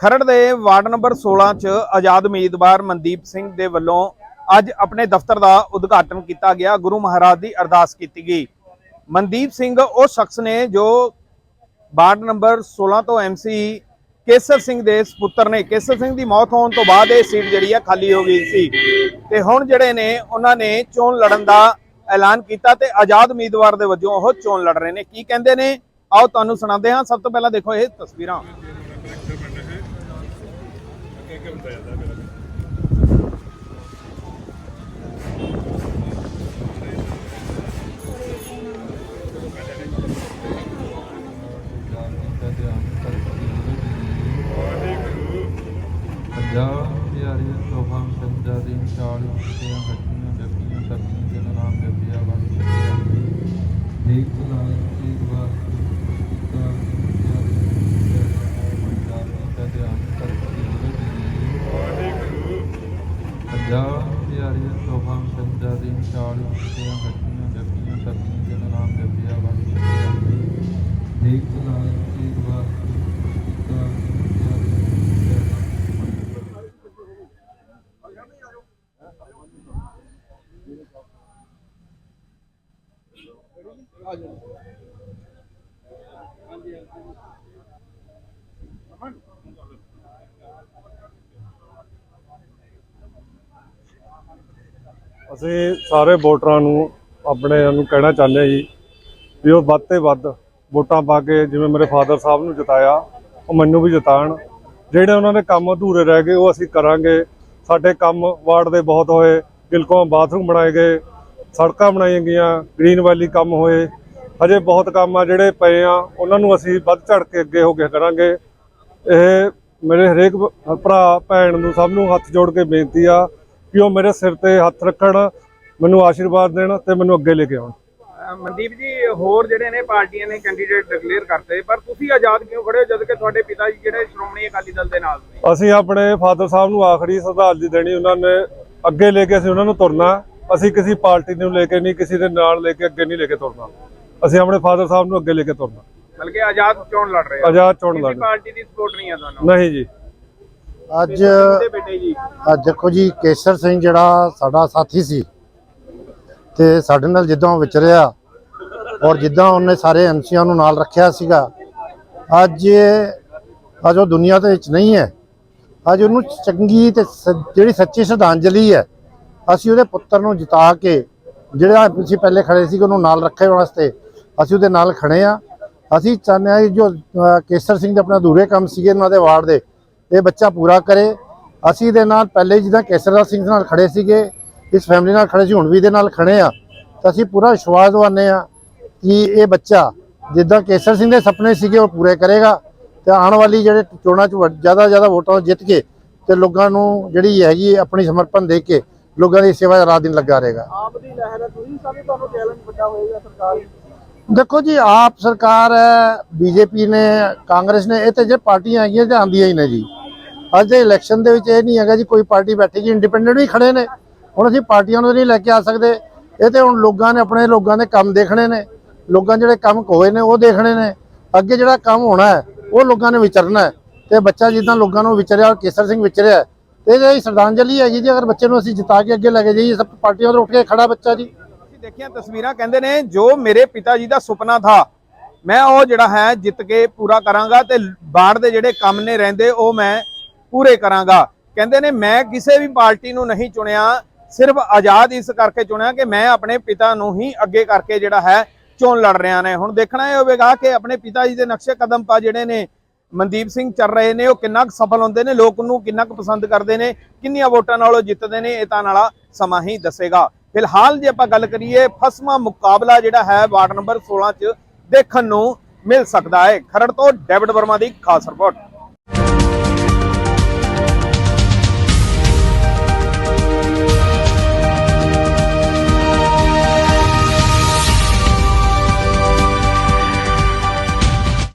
ਖਰੜ ਦੇ ward number 16 ਚ ਆਜ਼ਾਦ ਉਮੀਦਵਾਰ ਮਨਦੀਪ ਸਿੰਘ ਦੇ ਵੱਲੋਂ ਅੱਜ ਆਪਣੇ ਦਫ਼ਤਰ ਦਾ ਉਦਘਾਟਨ ਕੀਤਾ ਗਿਆ। ਗੁਰੂ ਮਹਾਰਾਜ ਦੀ ਅਰਦਾਸ ਕੀਤੀ ਗਈ। ਮਨਦੀਪ ਸਿੰਘ ਉਹ ਸ਼ਖਸ ਨੇ ਜੋ ਵਾਰਡ ਨੰਬਰ 16 ਤੋਂ ਐਮਸੀ ਕੇਸਰ ਸਿੰਘ ਦੇ ਸੁਪੁੱਤਰ ਨੇ। ਕੇਸਰ ਸਿੰਘ ਦੀ ਮੌਤ ਹੋਣ ਤੋਂ ਬਾਅਦ ਇਹ ਸੀਟ ਜਿਹੜੀ ਆ ਖਾਲੀ ਹੋ ਗਈ ਸੀ। ਤੇ ਹੁਣ ਜਿਹੜੇ ਨੇ, ਉਹਨਾਂ ਨੇ ਚੋਣ ਲੜਨ ਦਾ ਐਲਾਨ ਕੀਤਾ ਤੇ ਆਜ਼ਾਦ ਉਮੀਦਵਾਰ ਦੇ ਵਜੋਂ ਉਹ ਚੋਣ ਲੜ ਰਹੇ ਨੇ। ਕੀ ਕਹਿੰਦੇ ਨੇ? ਆਓ ਤੁਹਾਨੂੰ ਸੁਣਾਉਂਦੇ ਹਾਂ। ਸਭ ਤੋਂ ਪਹਿਲਾਂ ਦੇਖੋ ਇਹ ਤਸਵੀਰਾਂ। ਪੰਜਾਬ ਪਿਆਰੀ ਸੋਭਾ ਸੰਜਾ ਦੀ ਚਾਲ ਤੇ ਹੱਟੀਆਂ ਜੱਪੀਆਂ ਸਭੀਆਂ ਪੰਜਾਬ ਪਿਆਰੀ ਸੋਭਾ ਸੰਜਾ ਦੀ ਚਾਲ ਤੇ ਹੱਟੀਆਂ ਜੱਪੀਆਂ ਸਭੀਆਂ ਦੇ ਨਾਮ ਜਪਿਆ ਵੰਦ ਦੇਖ ਲਾਲ ਇੱਕ ਵਾਰ ਅਸੀਂ ਸਾਰੇ ਵੋਟਰਾਂ ਨੂੰ ਆਪਣੇ ਨੂੰ ਕਹਿਣਾ ਚਾਹੁੰਦੇ ਹਾਂ ਜੀ ਵੀ ਉਹ ਵੱਧ ਤੇ ਵੱਧ ਵੋਟਾਂ ਪਾ ਕੇ ਜਿਵੇਂ ਮੇਰੇ ਫਾਦਰ ਸਾਹਿਬ ਨੂੰ ਜਿਤਾਇਆ, ਉਹ ਮੈਨੂੰ ਵੀ ਜਿਤਾਣ। ਜਿਹੜੇ ਉਹਨਾਂ ਦੇ ਕੰਮ ਅਧੂਰੇ ਰਹਿ ਗਏ, ਉਹ ਅਸੀਂ ਕਰਾਂਗੇ। ਸਾਡੇ ਕੰਮ ਵਾਰਡ ਦੇ ਬਹੁਤ ਹੋਏ, ਗਿਲਕੋਂ ਬਾਥਰੂਮ ਬਣਾਏ ਗਏ, ਸੜਕਾਂ ਬਣਾਈਆਂ ਗਈਆਂ, ਗ੍ਰੀਨ ਵੈਲੀ ਕੰਮ ਹੋਏ। ਹਜੇ ਬਹੁਤ ਕੰਮ ਆ ਜਿਹੜੇ ਪਏ ਆ, ਉਹਨਾਂ ਨੂੰ ਅਸੀਂ ਵੱਧ ਚੜ ਕੇ ਅੱਗੇ ਹੋ ਕੇ ਕਰਾਂਗੇ। ਇਹ ਮੇਰੇ ਹਰੇਕ ਭਰਾ, ਭੈਣ ਨੂੰ ਸਭ ਨੂੰ ਹੱਥ ਜੋੜ ਕੇ ਬੇਨਤੀ ਆ ਕਿ ਉਹ ਮੇਰੇ ਸਿਰ ਤੇ ਹੱਥ ਰੱਖਣ ਮੈਨੂੰ ਆਸ਼ੀਰਵਾਦ ਦੇਣ ਤੇ ਮੈਨੂੰ ਅੱਗੇ ਲੈ ਕੇ ਆਉਣ। ਮਨਦੀਪ ਜੀ ਹੋਰ ਜਿਹੜੇ ਨੇ ਪਾਰਟੀਆਂ ਨੇ ਕੈਂਡੀਡੇਟ ਡਿਕਲੇਅਰ ਕਰਤੇ ਪਰ ਤੁਸੀਂ ਆਜ਼ਾਦ ਕਿਉਂ ਖੜੇ ਹੋ ਜਦ ਕਿ ਤੁਹਾਡੇ ਪਿਤਾ ਜੀ ਜਿਹੜੇ ਸ਼੍ਰੋਮਣੀ ਅਕਾਲੀ ਦਲ ਦੇ ਨਾਲ ਨੇ ਅਸੀਂ ਆਪਣੇ ਫਾਦਰ ਸਾਹਿਬ ਨੂੰ ਆਖਰੀ ਸ਼ਰਧਾਂਜਲੀ ਦੇਣੀ ਉਹਨਾਂ ਨੇ ਅੱਗੇ ਲੈ ਕੇ ਅਸੀਂ ਉਹਨਾਂ ਨੂੰ ਤੁਰਨਾ। ਅਸੀਂ ਕਿਸੇ ਪਾਰਟੀ ਨੂੰ ਲੈ ਕੇ ਨਹੀਂ ਕਿਸੇ ਦੇ ਨਾਲ ਲੈ ਕੇ ਅੱਗੇ ਨਹੀਂ ਲੈ ਕੇ ਤੁਰਨਾ। ਅਸੀਂ ਆਪਣੇ ਫਾਦਰ ਸਾਹਿਬ ਨੂੰ ਅੱਗੇ ਲੈ ਕੇ ਤੁਰਨਾ। ਬਲਕਿ ਆਜ਼ਾਦ ਚੋਣ ਲੜ ਰਹੇ ਆਜ਼ਾਦ ਚੋਣ ਕਿਸੇ ਲੜਨਾ ਪਾਰਟੀ ਦੀ ਸਪੋਰਟ ਨਹੀਂ ਹੈ ਤੁਹਾਨੂੰ। ਨਹੀਂ ਜੀ। ਅੱਜ ਅੱਜ ਦੇਖੋ ਜੀ ਕੇਸਰ ਸਿੰਘ ਜਿਹੜਾ ਸਾਡਾ ਸਾਥੀ ਸੀ ਤੇ ਸਾਡੇ ਨਾਲ ਜਿੱਦਾਂ ਵਿਚਰਿਆ ਔਰ ਜਿੱਦਾਂ ਉਹਨੇ ਸਾਰੇ ਐਮਸੀਆਂ ਨੂੰ ਨਾਲ ਰੱਖਿਆ ਸੀਗਾ ਅੱਜ ਅੱਜ ਉਹ ਦੁਨੀਆ ਦੇ ਵਿੱਚ ਨਹੀਂ ਹੈ। ਅੱਜ ਉਹਨੂੰ ਚੰਗੀ ਤੇ ਜਿਹੜੀ ਸੱਚੀ ਸ਼ਰਧਾਂਜਲੀ ਹੈ ਅਸੀਂ ਉਹਦੇ ਪੁੱਤਰ ਨੂੰ ਜਿਤਾ ਕੇ ਜਿਹੜਾ ਅਸੀਂ ਪਹਿਲੇ ਖੜੇ ਸੀ ਉਹਨੂੰ ਨਾਲ ਰੱਖੇ ਵਾਸਤੇ ਅਸੀਂ ਉਹਦੇ ਨਾਲ ਖੜੇ ਆ ਅਸੀਂ ਚਾਹੁੰਦੇ ਕਿ ਜੋ ਕੇਸਰ ਸਿੰਘ ਦੇ ਆਪਣੇ ਅਧੂਰੇ ਕੰਮ ਸੀਗੇ ਉਹਨਾਂ ਦੇ ਵਾਰਡ ਦੇ ਇਹ ਬੱਚਾ ਪੂਰਾ ਕਰੇ। ਅਸੀਂ ਇਹਦੇ ਨਾਲ ਪਹਿਲੇ ਜਿੱਦਾਂ ਕੇਸਰਦਾਸ ਸਿੰਘ ਨਾਲ ਖੜੇ ਸੀਗੇ ਇਸ ਫੈਮਿਲੀ ਨਾਲ ਖੜੇ ਸੀ ਹੁਣ ਵੀ ਇਹਦੇ ਨਾਲ ਖੜੇ ਆ। ਤਾਂ ਅਸੀਂ ਪੂਰਾ ਵਿਸ਼ਵਾਸ ਦਵਾਉਂਦੇ ਆ ਕਿ ਇਹ ਬੱਚਾ ਜਿੱਦਾਂ ਕੇਸਰ ਸਿੰਘ ਦੇ ਸੁਪਨੇ ਸੀਗੇ ਉਹ ਪੂਰੇ ਕਰੇਗਾ। ਤੇ ਆਉਣ ਵਾਲੀ ਜਿਹੜੇ ਚੋਣਾਂ 'ਚ ਜ਼ਿਆਦਾ ਜ਼ਿਆਦਾ ਵੋਟਾਂ ਜਿੱਤ ਕੇ ਤੇ ਲੋਕਾਂ ਨੂੰ ਜਿਹੜੀ ਹੈਗੀ ਆਪਣੀ ਸਮਰਪਣ ਦੇ ਕੇ ਲੋਕਾਂ ਦੀ ਸੇਵਾ ਰਾਤ ਦਿਨ ਲੱਗਾ ਰਹੇਗਾ। ਆਪ ਦੀ ਲਹਿਰ ਹੈ ਤੁਸੀਂ ਸਾਰੇ ਤੁਹਾਨੂੰ ਚੈਲੰਜ ਵੱਡਾ ਹੋਏਗਾ ਸਰਕਾਰ ਦੇਖੋ ਜੀ ਆਪ ਸਰਕਾਰ ਹੈ ਬੀਜੇਪੀ ਨੇ ਕਾਂਗਰਸ ਨੇ ਇਹ ਤੇ ਜੇ ਪਾਰਟੀਆਂ ਹੈਗੀਆਂ ਤੇ ਆਂਦੀਆਂ ਹੀ ਨੇ ਜੀ। ਅੱਜ ਦੇ ਇਲੈਕਸ਼ਨ ਦੇ ਵਿੱਚ ਇਹ ਨਹੀਂ ਹੈਗਾ ਜੀ, ਕੋਈ ਪਾਰਟੀ ਬੈਠੇਗੀ ਇੰਡੀਪੈਂਡੈਂਟ ਵੀ ਖੜੇ ਨੇ। ਹੁਣ ਅਸੀਂ ਪਾਰਟੀਆਂ ਨੂੰ ਨਹੀਂ ਲੈ ਕੇ ਆ ਸਕਦੇ। ਇਹ ਤੇ ਹੁਣ ਲੋਕਾਂ ਨੇ ਆਪਣੇ ਲੋਕਾਂ ਦੇ ਕੰਮ ਦੇਖਣੇ ਨੇ। ਲੋਕਾਂ ਜਿਹੜੇ ਕੰਮ ਹੋਏ ਨੇ, ਉਹ ਦੇਖਣੇ ਨੇ। ਅੱਗੇ ਜਿਹੜਾ ਕੰਮ ਹੋਣਾ ਹੈ, ਉਹ ਲੋਕਾਂ ਨੇ ਵਿਚਰਨਾ ਹੈ। ਤੇ ਬੱਚਾ ਜਿੱਦਾਂ ਲੋਕਾਂ ਨੂੰ ਵਿਚਰਿਆ ਕੇਸਰ ਸਿੰਘ ਵਿਚਰਿਆ ਤੇ ਇਹ ਸ਼ਰਧਾਂਜਲੀ ਹੈਗੀ ਜੀ, ਅਗਰ ਬੱਚੇ ਨੂੰ ਅਸੀਂ ਜਿਤਾ ਕੇ ਅੱਗੇ ਲੈ ਕੇ ਜਾਈਏ, ਸਭ ਪਾਰਟੀਆਂ ਤੋਂ ਉੱਠ ਕੇ ਖੜਾ ਬੱਚਾ ਜੀ। ਤੁਸੀਂ ਦੇਖੀਆਂ ਤਸਵੀਰਾਂ, ਕਹਿੰਦੇ ਨੇ, ਜੋ ਮੇਰੇ ਪਿਤਾ ਜੀ ਦਾ ਸੁਪਨਾ ਥਾ, ਮੈਂ ਉਹ ਜਿਹੜਾ ਹੈ, ਜਿੱਤ ਕੇ ਪੂਰਾ ਕਰਾਂਗਾ ਤੇ ਬਾੜ ਦੇ ਜਿਹੜੇ ਕੰਮ ਨੇ ਰਹਿੰਦੇ, ਉਹ ਮੈਂ ਪੂਰੇ ਕਰਾਂਗਾ। ਕਹਿੰਦੇ ਨੇ, ਮੈਂ ਕਿਸੇ ਵੀ ਪਾਰਟੀ ਨੂੰ ਨਹੀਂ ਚੁਣਿਆ, ਸਿਰਫ ਆਜ਼ਾਦ ਇਸ ਕਰਕੇ ਚੁਣਿਆ ਕਿ ਮੈਂ ਆਪਣੇ ਪਿਤਾ ਨੂੰ ਹੀ ਅੱਗੇ ਕਰਕੇ ਜਿਹੜਾ ਹੈ, ਚੋਣ ਲੜ ਰਿਹਾ ਨੇ। ਹੁਣ ਦੇਖਣਾ ਇਹ ਹੋਵੇਗਾ ਕਿ ਆਪਣੇ ਪਿਤਾ ਜੀ ਦੇ ਨਕਸ਼ੇ ਕਦਮ ਪਾ ਜਿਹੜੇ ਨੇ, ਮਨਦੀਪ ਸਿੰਘ ਚੱਲ ਰਹੇ ਨੇ, ਉਹ ਕਿੰਨਾ ਕੁ ਸਫਲ ਹੁੰਦੇ ਨੇ, ਲੋਕ ਨੂੰ ਕਿੰਨਾ ਕੁ ਪਸੰਦ ਕਰਦੇ ਨੇ, ਕਿੰਨੀਆਂ ਵੋਟਾਂ ਨਾਲ ਉਹ ਜਿੱਤਦੇ ਨੇ, ਇਹ ਤਾਂ ਨਾਲਾ ਸਮਾਂ ਹੀ ਦੱਸੇਗਾ। ਫਿਲਹਾਲ ਜੇ ਆਪਾਂ ਗੱਲ ਕਰੀਏ ਫਸਮਾ ਮੁਕਾਬਲਾ ਜਿਹੜਾ ਹੈ, ਵਾਰਡ ਨੰਬਰ 16 'ਚ ਦੇਖਣ ਨੂੰ ਮਿਲ ਸਕਦਾ ਹੈ। ਖਰੜ ਤੋਂ ਡੇਵਿਡ ਵਰਮਾ ਦੀ ਖਾਸ ਰਿਪੋਰਟ।